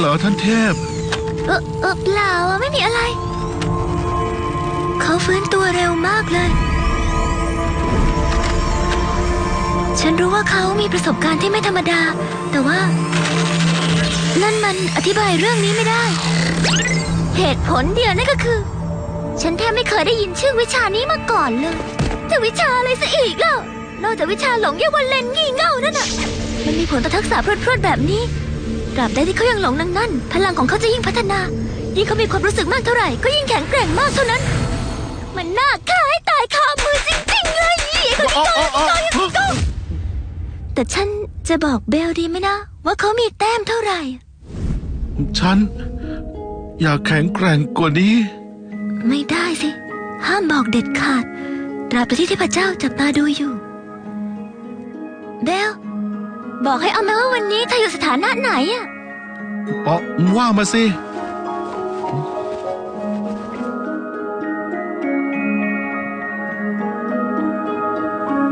เหรอท่านเทพ เออเออเปล่าไม่มีอะไร เขาฟื้นตัวเร็วมากเลย ฉันรู้ว่าเขามีประสบการณ์ที่ไม่ธรรมดา แต่ว่า นั่นมันอธิบายเรื่องนี้ไม่ได้ เหตุผลเดียวนั่นก็คือ ฉันแทบไม่เคยได้ยินชื่อวิชานี้มาก่อนเลยแต่วิชาอะไรซะอีกเล่านอกจากวิชาหลงเยาวันเลนงี่เง่านั่นน่ะมันมีผลต่อทักษะพรวดๆแบบนี้ ราบใดที่เขายังหลงนั่งนั่น พลังของเขาจะยิ่งพัฒนา ยิ่งเขามีความรู้สึกมากเท่าไหร่ ก็ยิ่งแข็งแกร่งมากเท่านั้น มันน่าฆ่าให้ตายคามือจริงๆเลยไอ้คนนี้โกงไอ้โกงไอ้โกงแต่ฉันจะบอกเบลดีไหมนะ ว่าเขามีแต้มเท่าไหร่ ฉัน อยากแข็งแกร่งกว่านี้ ไม่ได้สิ ห้ามบอกเด็ดขาด ตราบใดที่เทพเจ้าจับตาดูอยู่ เบลบอกให้เอามาว่าวันนี้เธออยู่สถานะไหนอะ อ๋อว่ามาสิ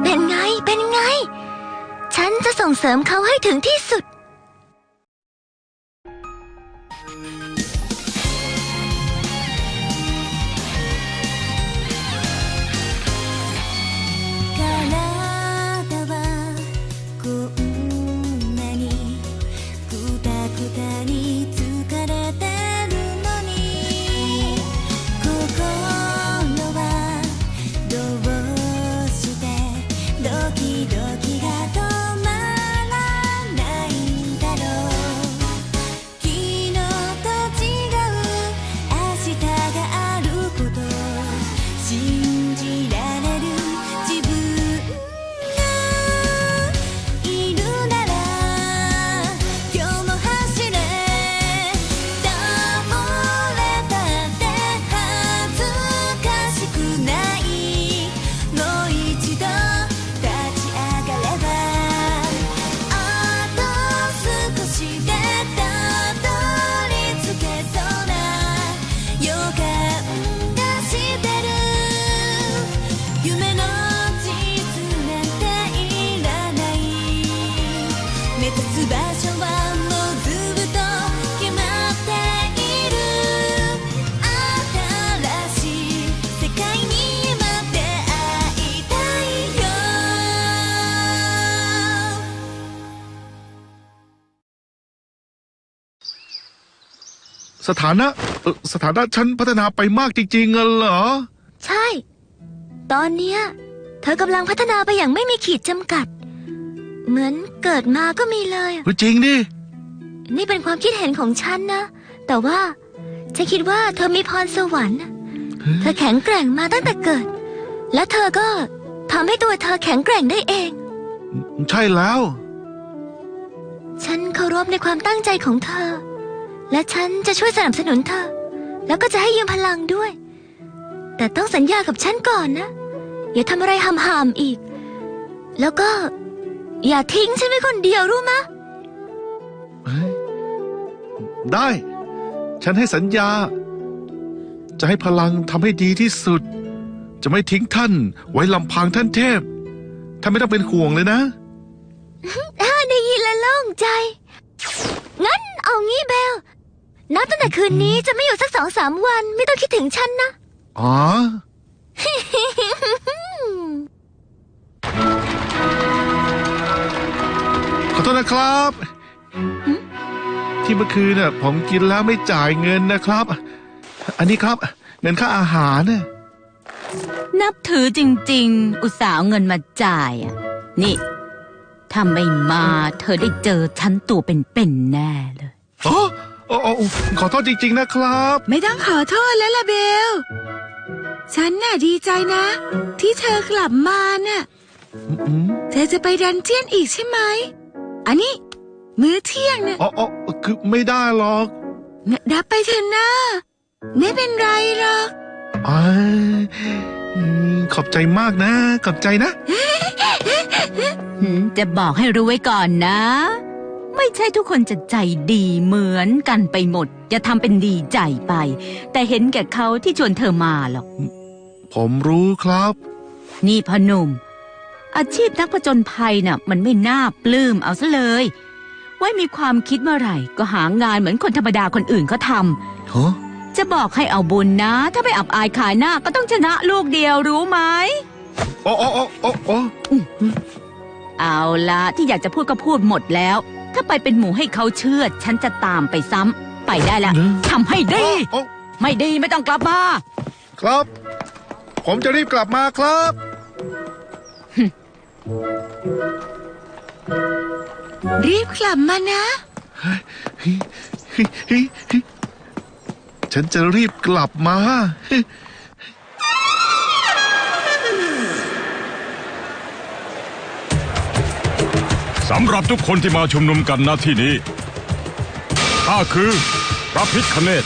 เป็นไง เป็นไง ฉันจะส่งเสริมเขาให้ถึงที่สุด สถานะเอ่อสถานะฉันพัฒนาไปมากจริงๆอะเหรอ ใช่ ตอนเนี้ย เธอกำลังพัฒนาไปอย่างไม่มีขีดจำกัด เหมือนเกิดมาก็มีเลยอะเฮ้ยจริงดิ นี่เป็นความคิดเห็นของฉันนะ แต่ว่าฉันคิดว่าเธอมีพรสวรรค์นะเธอแข็งแกร่งมาตั้งแต่เกิด และเธอก็ทำให้ตัวเธอแข็งแกร่งได้เอง ใช่แล้ว ฉันเคารพในความตั้งใจของเธอ และฉันจะช่วยสนับสนุนเธอ แล้วก็จะให้ยืมพลังด้วย แต่ต้องสัญญากับฉันก่อนนะ อย่าทำอะไรหามๆอีก แล้วก็ อย่าทิ้งฉันไว้คนเดียวรู้มะเฮ้ยได้ ฉันให้สัญญา จะให้พลังทำให้ดีที่สุด จะไม่ทิ้งท่านไว้ลำพังท่านเทพ ท่านไม่ต้องเป็นห่วงเลยนะถ้าได้ยินแล้วโล่งใจ งั้นเอางี้เบล นับตั้งแต่คืนนี้จะไม่อยู่สักสองสามวัน ไม่ต้องคิดถึงฉันนะ อ๋อ ขอโทษนะครับ ที่เมื่อคืนน่ะผมกินแล้วไม่จ่ายเงินนะครับ อันนี้ครับ เงินค่าอาหารน่ะนับถือจริง ๆ อุตส่าห์เอาเงินมาจ่ายอะนี่ ถ้าไม่มาเธอได้เจอฉันตัวเป็นๆแน่เลยโอ้ โอ้โอ้ขอโทษจริง ๆ นะครับ ไม่ต้องขอโทษแล้วล่ะเบล ฉันน่ะดีใจนะ ที่เธอกลับมาน่ะอืมเธอจะไปดันเจียนอีกใช่ไหม อันนี้ มื้อเที่ยงน่ะอ๋ออ๋อคือไม่ได้หรอกรับไปเถอะนะไม่เป็นไรหรอกอาอืมขอบใจมากนะ ขอบใจนะหืมจะบอกให้รู้ไว้ก่อนนะ ไม่ใช่ทุกคนจะใจดีเหมือนกันไปหมดอย่าทำเป็นดีใจไป แต่เห็นแก่เขาที่ชวนเธอมาหรอก ผมรู้ครับ นี่พอหนุ่ม อาชีพนักผจญภัยน่ะ มันไม่น่าปลื้มเอาซะเลย ไว้มีความคิดเมื่อไหร่ ก็หางานเหมือนคนธรรมดาคนอื่นเขาทฮะำจะบอกให้เอาบุญนะ ถ้าไม่อับอายขายหน้าก็ต้องชนะลูกเดียวรู้ไหมโอ้โอ้โอ้โอ้โอ้เอาละที่อยากจะพูดก็พูดหมดแล้ว ถ้าไปเป็นหมูให้เขาเชื่อดฉันจะตามไปซ้ำไปได้ละทำให้ดี โอ้ไม่ดีไม่ต้องกลับมา ครับ ผมจะรีบกลับมาครับ รีบกลับมานะ ฉันจะรีบกลับมา สำหรับทุกคนที่มาชุมนุมกันณที่นี้ข้าคือพระพิคเนต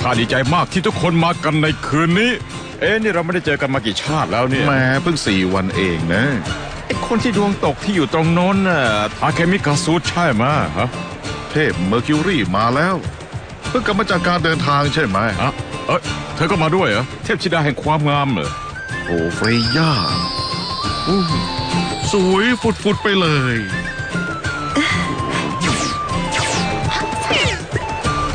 ข้าดีใจมากที่ทุกคนมากันในคืนนี้ เอ๊ะนี่เราไม่ได้เจอกันมากี่ชาติแล้วเนี่ยแหมเพิ่งสี่วันเองนะไอ้คนที่ดวงตกที่อยู่ตรงโน้นน่ะอาเคมิกาซูใช่ไหมฮะเทพเมอร์คิวรีมาแล้ว เพิ่งกลับมาจากการเดินทางใช่ไหมอะเอ้ยเธอก็มาด้วยเหรอเทพธิดาแห่งความงามเหรอโอ้เฟรย่าอู้ สวยฟุดๆไปเลย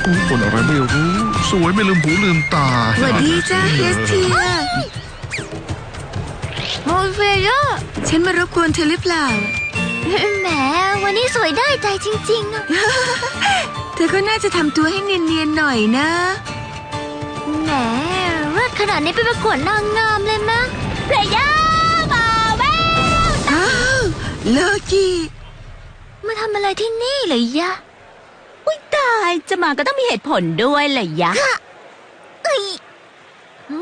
อู้คนอะไรไม่รู้ สวยไม่ลืมหูลืมตาสวัสดีจ้าเฮสเทียโมเฟโยฉันมารบกวนเธอหรือเปล่า แหม วันนี้สวยได้ใจจริงๆอะเธอก็น่าจะทำตัวให้เนียนๆหน่อยนะ แหมเลิศขนาดนี้ไปประกวดนางงามเลยมะเพลย่ามาแววอ้าว โลกีมาทำอะไรที่นี่เลยยะ อุ้ยตายจะมาก็ต้องมีเหตุผลด้วยแหละยะ เอ้ย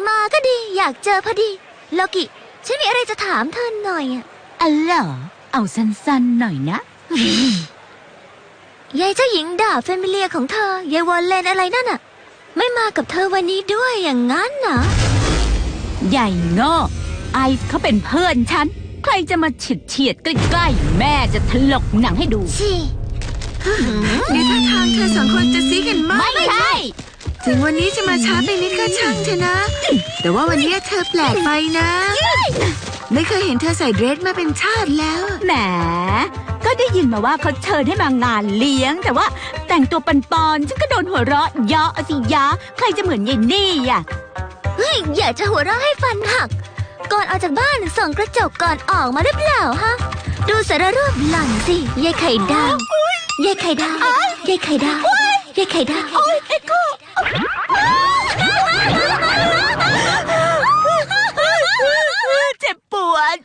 มาก็ดีอยากเจอพอดีโลกิฉันมีอะไรจะถามเธอหน่อยอะอ๋อเหรอเอาสั้นๆหน่อยนะ ยายเจ้าหญิงดาบเฟมิเลียของเธอยายวอลเลนอะไรนั่นอะไม่มากับเธอวันนี้ด้วยอย่างนั้นเหรอ ใหญ่โง่ไอซ์เขาเป็นเพื่อนฉัน ใครจะมาเฉียดเฉียดๆใกล้ๆ แม่จะถลกหนังให้ดูสินี่ท่าทางเธอสองคนจะซีกันมากไม่ใช่ ถึงวันนี้จะมาช้าไปนิดก็ช่างเถอะนะ แต่ว่าวันนี้เธอแปลกไปนะ ไม่เคยเห็นเธอใส่เดรสมาเป็นชาติแล้ว แหม ก็ได้ยินมาว่าเขาเชิญให้มางานเลี้ยง แต่ว่าแต่งตัวปันปอนๆฉันก็โดนหัวเราะเยาะสิยะ ใครจะเหมือนยายนี่อะเฮ้ย อยากจะหัวเราะให้ฟันหัก ก่อนออกจากบ้านส่องกระจกก่อนออกมาหรือเปล่าฮะ ดูสารรูปหล่อนสิยายไข่ดาวยายไข่ดาวยายไข่ดาวยายไข่ดาวเจ็บปวด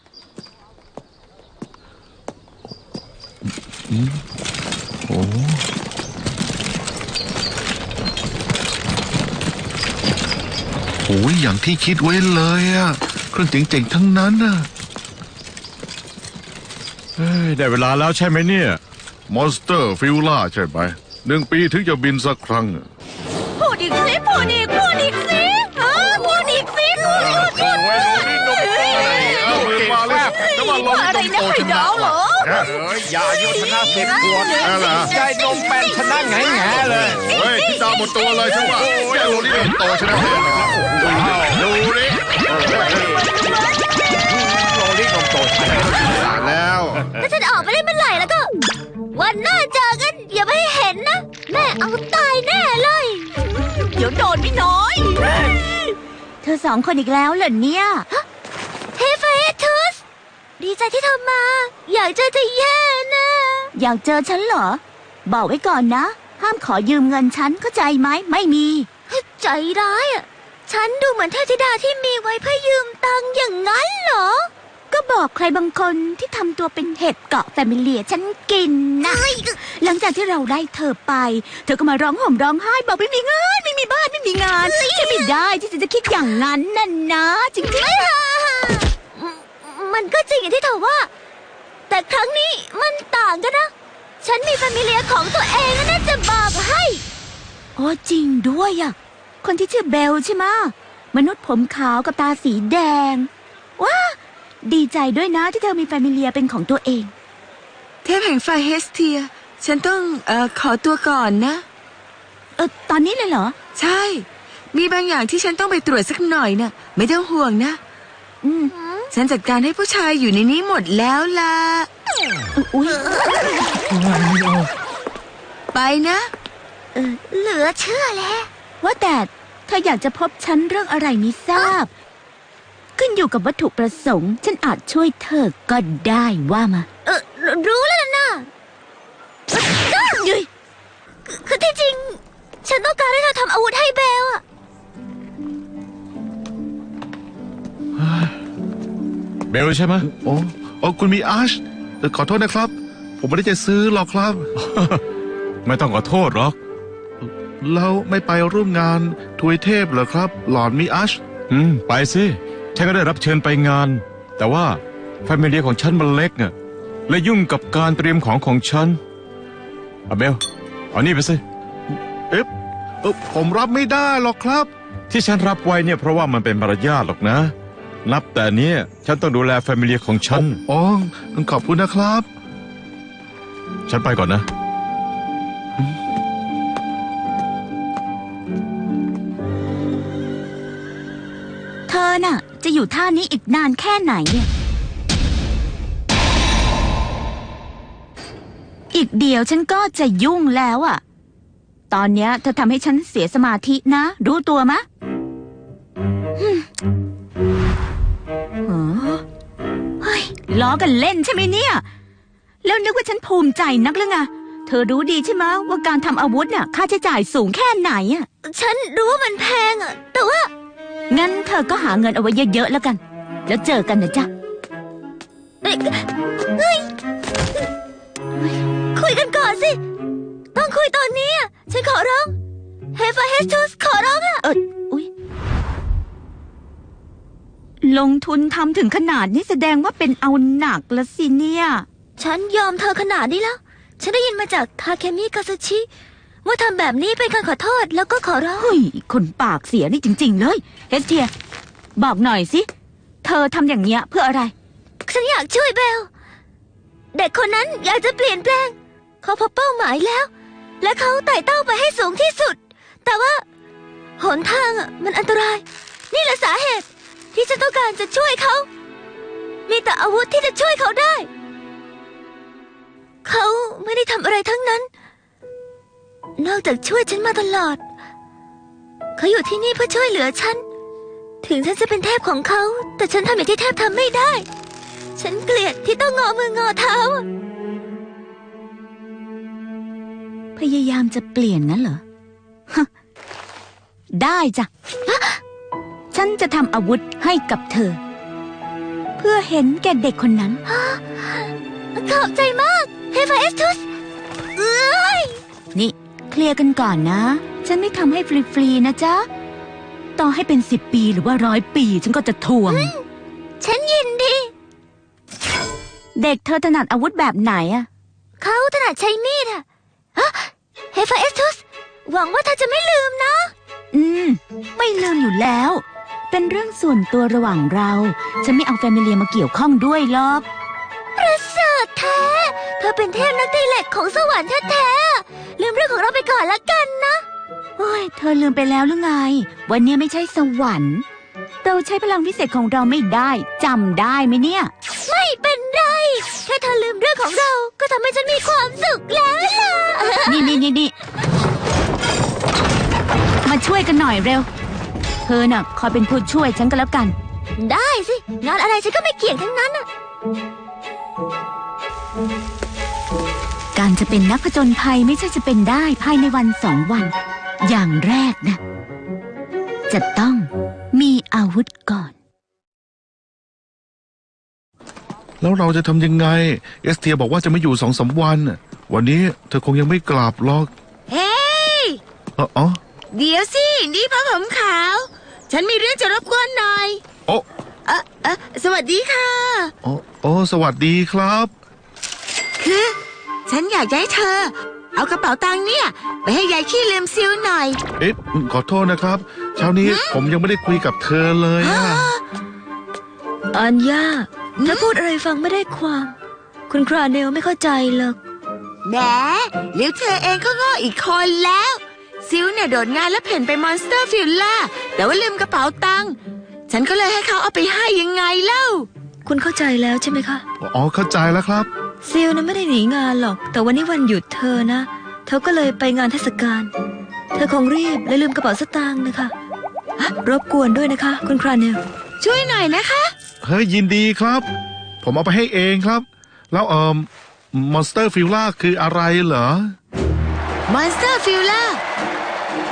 โอ้โหอย่างที่คิดไว้เลยอะ เครื่องเจ๋งๆทั้งนั้นน่ะเฮ้ยได้เวลาแล้วใช่ไหมเนี่ย มอนสเตอร์ฟิลล่าใช่ไหมหนึ่งปีถึงจะบินสักครั้ง พูดอีกสิพูดอีกพูดอีกสิเออพูดอีกสิพูดพูดพูดเอามือมาเลยแต่ว่าลมอะไรนะไข่ดาวเหรอเอ้ยอย่าอายุชนะสิบขวบอะไรยายนมแปนชนะไงแงเลยเฮ้ยที่ดาวหมดตัวเลยใช่ปะแกโรนี่โตชนะเลยดูดิโรลี่นมโตชนะแล้วถ้าฉันออกไปได้เมื่อไหร่แล้วก็ วันหน้าเจอกันอย่าไม่ให้เห็นนะ แม่เอาตายแน่เลย เดี๋ยวโดนไม่น้อย เธอสองคนอีกแล้วเหรอเนี่ยเฮ้ยเฟสทุส ดีใจที่เธอมา อยากเจอจะแย่นะ อยากเจอฉันเหรอ บอกไว้ก่อนนะ ห้ามขอยืมเงินฉันเข้าใจไหมไม่มี ใจร้ายอะ ฉันดูเหมือนเทพธิดาที่มีไว้เพื่อยืมตังค์อย่างนั้นเหรอ ก็บอกใครบางคนที่ทำตัวเป็นเห็ดเกาะแฟมิเลียฉันกินนะ หลังจากที่เราได้เธอไป เธอก็มาร้องห่มร้องไห้บอกไม่มีเงินไม่มีบ้านไม่มีงานฉันไม่ได้ที่จะคิดอย่างนั้นนั่นนะจริง มันก็จริงอย่างที่เธอว่า แต่ครั้งนี้มันต่างกันนะ ฉันมีแฟมิเลียของตัวเองนะน่าจะบอกให้ๆโอ้จริงด้วยอะคนที่ชื่อเบลใช่ไหมะมนุษย์ผมขาวกับตาสีแดง ว้า ดีใจด้วยนะที่เธอมีแฟมิเลียเป็นของตัวเอง เทพแห่งไฟเฮสเทีย ฉันต้องเอ่อขอตัวก่อนนะ เออตอนนี้เลยเหรอ ใช่ มีบางอย่างที่ฉันต้องไปตรวจสักหน่อยนะไม่ต้องห่วงนะ อืม ฉันจัดการให้ผู้ชายอยู่ในนี้หมดแล้วล่ะ อุ๊ยไปนะเหลือเชื่อแล้วว่าแต่เธออยากจะพบฉันเรื่องอะไรไม่ทราบ ขึ้นอยู่กับวัตถุประสงค์ ฉันอาจช่วยเธอก็ได้ว่ามา เออรู้แล้วล่ะนะเอ้ยยุยคือคือที่จริง ฉันต้องการให้เธอทำอาวุธให้เบลอะ เบลใช่ไหมโอ้โอ้คุณมีอาร์ชเอ่อขอโทษนะครับ ผมไม่ได้จะซื้อหรอกครับ ไม่ต้องขอโทษหรอก แล้วไม่ไปร่วมงานทวยเทพเหรอครับ หลอนมีอาร์ชอืม ไปสิฉันก็ได้รับเชิญไปงาน แต่ว่าแฟมิเลียของฉันมันเล็กอะและยุ่งกับการเตรียมของของฉันอะเบลเอานี่ไปสิเอ๊ะเอ่อผมรับไม่ได้หรอกครับ ที่ฉันรับไว้เนี่ยเพราะว่ามันเป็นมารยาทหรอกนะ นับแต่เนี้ยฉันต้องดูแลแฟมิเลียของฉัน อ๋อ ขอบคุณนะครับ ฉันไปก่อนนะ เธอน่ะ จะอยู่ท่านี้อีกนานแค่ไหนเนี่ย อีกเดียวฉันก็จะยุ่งแล้วอะตอนเนี้ยเธอทำให้ฉันเสียสมาธินะ รู้ตัวมะ ล้อกันเล่นใช่ไหมเนี่ย แล้วนึกว่าฉันภูมิใจนักหรือไงเธอรู้ดีใช่ไหมะว่าการทำอาวุธน่ะค่าใช้จ่ายสูงแค่ไหนอะฉันรู้ว่ามันแพงอะแต่ว่า งั้นเธอก็หาเงินเอาไว้เยอะๆแล้วกัน แล้วเจอกันนะจ๊ะเอ้ยเฮ้ยคุยกันก่อนสิ ต้องคุยตอนนี้อะฉันขอร้องเฮฟาเฮสทูสขอร้องอะเอออุ๊ย ลงทุนทำถึงขนาดนี้แสดงว่าเป็นเอาหนักละสิเนี่ย ฉันยอมเธอขนาดนี้แล้ว ฉันได้ยินมาจากทาเคมิกาซาชิ ว่าทำแบบนี้เป็นการขอโทษแล้วก็ขอร้อง เฮ้ย คนปากเสียนี่จริง ๆ เลยเฮสเทีย บอกหน่อยสิ เธอทำอย่างเนี้ยเพื่ออะไร ฉันอยากช่วยเบล เด็กคนนั้นอยากจะเปลี่ยนแปลง เขาพบเป้าหมายแล้ว และเขาไต่เต้าไปให้สูงที่สุด แต่ว่า หนทางอะมันอันตราย นี่แหละสาเหตุ ที่ฉันต้องการจะช่วยเขา มีแต่อาวุธที่จะช่วยเขาได้ เขาไม่ได้ทำอะไรทั้งนั้น นอกจากช่วยฉันมาตลอด เขาอยู่ที่นี่เพื่อช่วยเหลือฉัน ถึงฉันจะเป็นเทพของเขา แต่ฉันทำอย่างที่เทพทำไม่ได้ ฉันเกลียดที่ต้องงอมืองอเท้าอะพยายามจะเปลี่ยนงั้นเหรอฮะได้จ้ะ ฉันจะทำอาวุธให้กับเธอ เพื่อเห็นแก่เด็กคนนั้น ขอบใจมากเฮฟาเอสทุสเอ้ยนี่ เคลียร์กันก่อนนะ ฉันไม่ทำให้ฟรีๆนะจ๊ะ ต่อให้เป็นสิบปีหรือว่าร้อยปี ฉันก็จะทวง ฉันยินดี เด็กเธอถนัดอาวุธแบบไหนอะเขาถนัดใช้มีดอะฮะเฮฟาเอสทุสหวังว่าเธอจะไม่ลืมนะ อืม ไม่ลืมอยู่แล้ว เป็นเรื่องส่วนตัวระหว่างเรา ฉันไม่เอาแฟมิเลียมาเกี่ยวข้องด้วยหรอกประเสริฐแท้ เธอเป็นเทพนักตีเหล็กของสวรรค์แท้ๆลืมเรื่องของเราไปก่อนละกันนะโอ้ยเธอลืมไปแล้วหรือไง วันนี้ไม่ใช่สวรรค์เราใช้พลังพิเศษของเราไม่ได้จำได้ไหมเนี่ย ไม่เป็นไร แค่เธอลืมเรื่องของเรา ก็ทำให้ฉันมีความสุขแล้วล่ะ นี่นี่นี่นี่มาช่วยกันหน่อยเร็ว เธอน่ะคอยเป็นผู้ช่วยฉันก็แล้วกัน ได้สิ งานอะไรฉันก็ไม่เกี่ยงทั้งนั้นอะการจะเป็นนักผจญภัยไม่ใช่จะเป็นได้ภายในวันสองวัน อย่างแรกนะ จะต้องมีอาวุธก่อน แล้วเราจะทำยังไง เอสเทียบอกว่าจะไม่อยู่สองสามวันน่ะวันนี้เธอคงยังไม่กลับหรอกเฮ้ย เอ๋ออ๋อ เดี๋ยวสิ นี่พ่อผมขาว ฉันมีเรื่องจะรบกวนหน่อยโอ้เออเออสวัสดีค่ะ โอ้โอ้สวัสดีครับ คือ ฉันอยากจะให้เธอ เอากระเป๋าตังค์เนี่ย ไปให้ยายขี้ลืมซิวหน่อยเอ๊ะขอโทษนะครับ เช้านี้ผมยังไม่ได้คุยกับเธอเลยอะอัญญาถ้าพูดอะไรฟังไม่ได้ความ คุณคราเนลไม่เข้าใจหรอก แหมหรือเธอเองก็โง่อีกคนแล้ว ซิวเนี่ยโดดงานแล้วเพ่นไปมอนสเตอร์ฟิลล่าแต่ว่าลืมกระเป๋าตังค์ฉันก็เลยให้เขาเอาไปให้ยังไงเล่า คุณเข้าใจแล้วใช่ไหมคะ อ๋อเข้าใจแล้วครับ ซิลนะไม่ได้หนีงานหรอก แต่วันนี้วันหยุดเธอนะ เธอก็เลยไปงานเทศกาล เธอคงรีบและลืมกระเป๋าสตางค์นะคะฮะรบกวนด้วยนะคะ คุณคราเนล ช่วยหน่อยนะคะ เฮ้ยยินดีครับ ผมเอาไปให้เองครับ แล้วเอ่อมอนสเตอร์ฟิลล่าคืออะไรเหรอ Monster f i l l a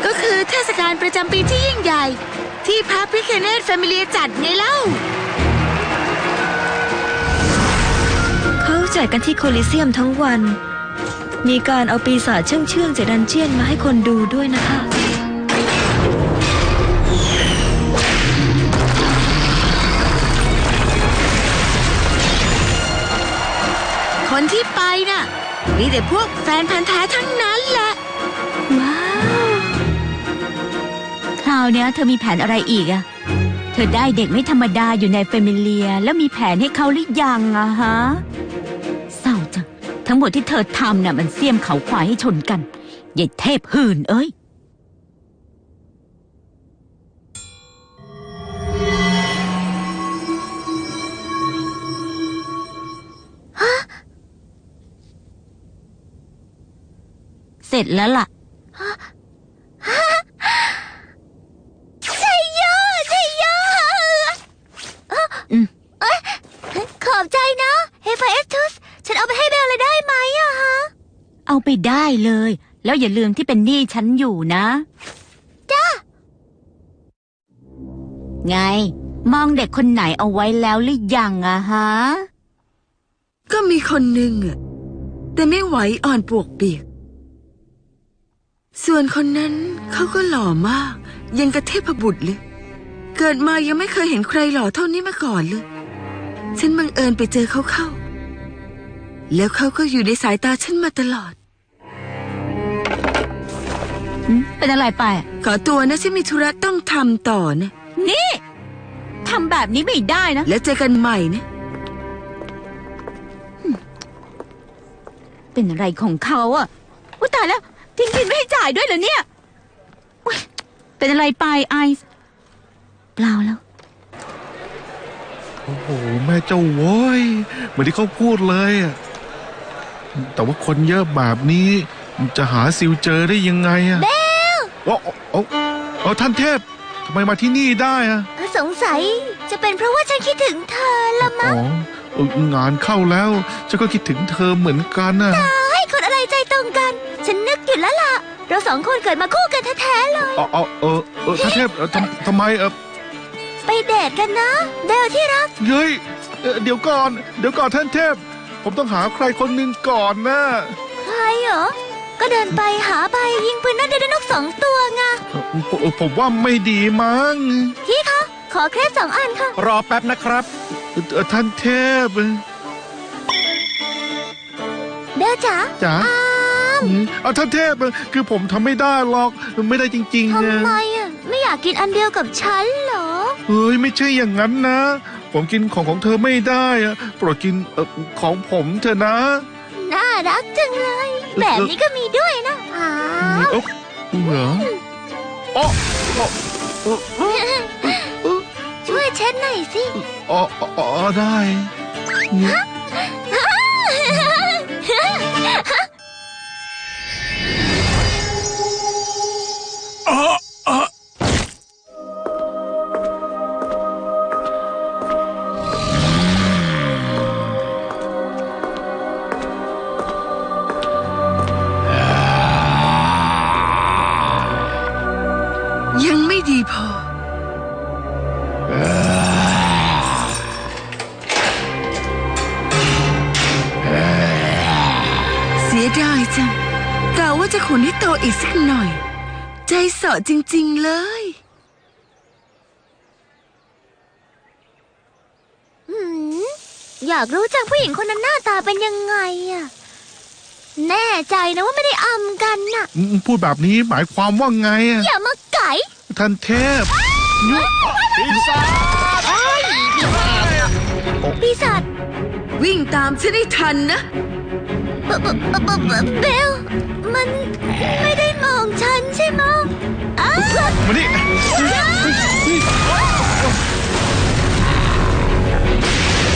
ก็คือเทศกาลประจำปีที่ยิ่งใหญ่ ที่พระพิคเนตแฟมิเลียจัดไงเล่า เขาจัดกันที่โคลิเซียมทั้งวัน มีการเอาปีศาจเชื่องเชื่องๆจากดันเจียนมาให้คนดูด้วยนะคะคนที่ไปน่ะ มีแต่พวกแฟนพันธ์แท้ทั้ง เนี้ยเธอมีแผนอะไรอีกอะเธอได้เด็กไม่ธรรมดาอยู่ในเฟมิเลีย แล้วมีแผนให้เขาหรือยังอะฮะเศร้าจังทั้งหมดที่เธอทำน่ะมันเสียมเขาควายให้ชนกันยายเทพหื่นเอ้ยเสร็จแล้วล่ะ ชัยโยชัยโย อืม เอ้ยขอบใจนะเฮฟเอสทุส ฉันเอาไปให้เบลเลยได้ไหมอะฮะ เอาไปได้เลย แล้วอย่าลืมที่เป็นหนี้ฉันอยู่นะจ้าไง มองเด็กคนไหนเอาไว้แล้วหรือยังอะฮะ ก็มีคนหนึ่งอะแต่ไม่ไหวอ่อนปวกเปียก ส่วนคนนั้นเขาก็หล่อมาก ยังกระเทพบุตรเลย เกิดมายังไม่เคยเห็นใครหล่อเท่านี้มาก่อนเลย ฉันบังเอิญไปเจอเขาเข้า แล้วเขาก็อยู่ในสายตาฉันมาตลอด หืมเป็นอะไรไปอะขอตัวนะฉันมีธุระต้องทำต่อนะ นี่ทำแบบนี้ไม่ได้นะ แล้วเจอกันใหม่นะ เป็นอะไรของเขาอะอุ้ยตายแล้ว ทิ้งบินไม่ให้จ่ายด้วยเหรอเนี่ยอุ๊ยเป็นอะไรไปไอซ์เปล่าแล้ว โอ้โห แม่เจ้าโว้ยเหมือนที่เขาพูดเลยอะแต่ว่าคนเยอะแบบนี้ จะหาซิลเจอได้ยังไงอะเบลโอ้โอ้โอ้ท่านเทพทำไมมาที่นี่ได้อะสงสัยจะเป็นเพราะว่าฉันคิดถึงเธอละมั้งอ๋อเอองานเข้าแล้วฉันก็คิดถึงเธอเหมือนกันนะให้คนอะไรใจตรงกัน ฉันนึกอยู่แล้วล่ะ เราสองคนเกิดมาคู่กันแท้ๆเลยอ๋ออ๋อเออเออท่านเทพเออทำทำไมเออไปเดทกันนะเบลที่รักเฮ้ยเอ่อเดี๋ยวก่อน เดี๋ยวก่อนท่านเทพ ผมต้องหาใครคนหนึ่งก่อนนะใครเหรอ ก็เดินไปหาไปยิงปืนนั่นได้ด้วยนกสองตัวไงเอ่อผมเอ่อผมว่าไม่ดีมั้งพี่คะขอเครปสองอันค่ะ รอแป๊บนะครับเอ่อเอ่อท่านเทพเบลจ๋าจ๋าอามอืมเอาท่านเทพคือผมทำไม่ได้หรอกไม่ได้จริงๆทำนะไมอะไม่อยากกินอันเดียวกับฉันเหรอ เฮ้ยไม่ใช่อย่างนั้นนะ ผมกินของของเธอไม่ได้อะโปรดกินเอ่อของผมเถอะนะ น่ารักจังเลย แบบนี้ก็มีด้วยนะอามเอ้าเหรออ๋ออ๋อเอ่อเอ่อช่วยเช็ดหน่อยสิ อ๋ออ๋ออ๋อได้ยัง ใจเสาะจริง ๆ เลยหืม อยากรู้จังผู้หญิงคนนั้นหน้าตาเป็นยังไงอะแน่ใจนะว่าไม่ได้อำกันน่ะอืมพูดแบบนี้หมายความว่าไงอะอย่ามาไก่ท่านเทพยุปีศาจวิ่งตามฉันให้ทันนะ เบล มันไม่ได้มองฉันใช่ไหมอ้าวมานี่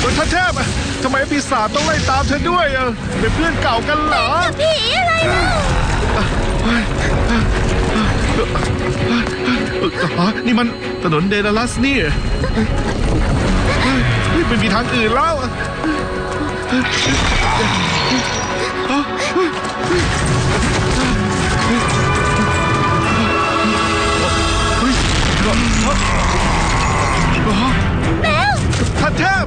เฮ้ยท่านเทพท่านทำไมปีศาจต้องไล่ตามเธอด้วยอะเป็นเพื่อนเก่ากันเหรอผีอะไรเล่าฮะนี่มันถนนเดลัสนี่ไม่มีทางอื่นแล้ว แมวท่านเทพ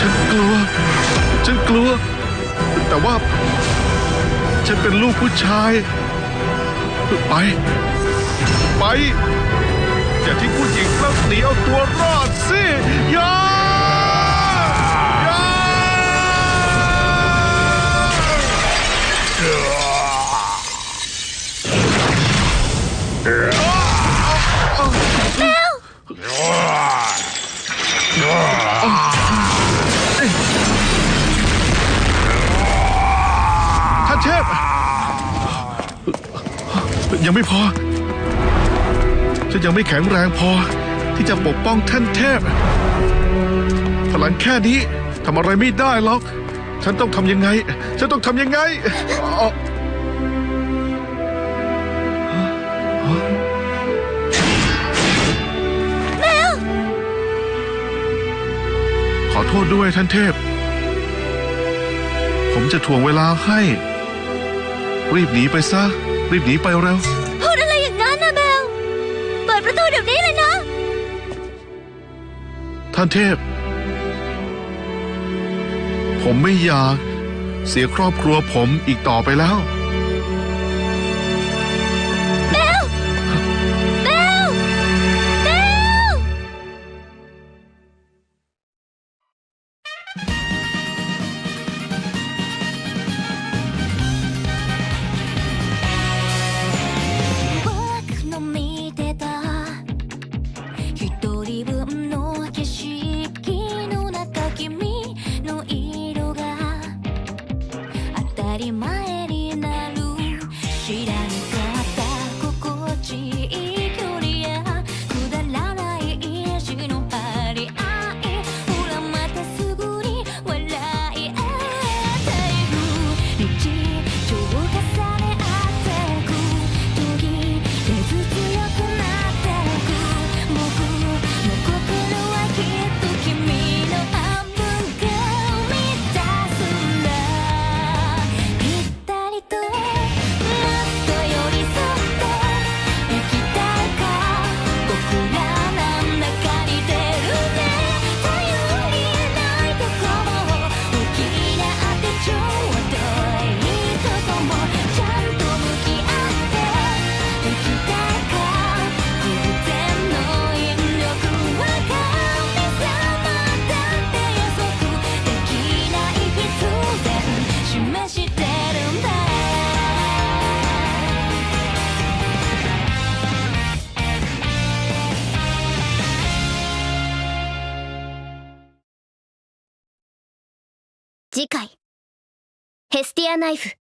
ฉันกลัว ฉันกลัว แต่ว่า ฉันเป็นลูกผู้ชาย ไป ไป อย่าทิ้งผู้หญิงแล้วหนีเอาตัวรอดสิย่า ยังไม่แข็งแรงพอ ที่จะปกป้องท่านเทพ พลังแค่นี้ทำอะไรไม่ได้หรอก ฉันต้องทำยังไง ฉันต้องทำยังไงอ๋อขอโทษด้วยท่านเทพ ผมจะถ่วงเวลาให้ รีบหนีไปซะ รีบหนีไปเร็ว เดี๋ยวนี้เลยนะ ท่านเทพ ผมไม่อยาก เสียครอบครัวผมอีกต่อไปแล้ว 次回。ヘスティアナイフ。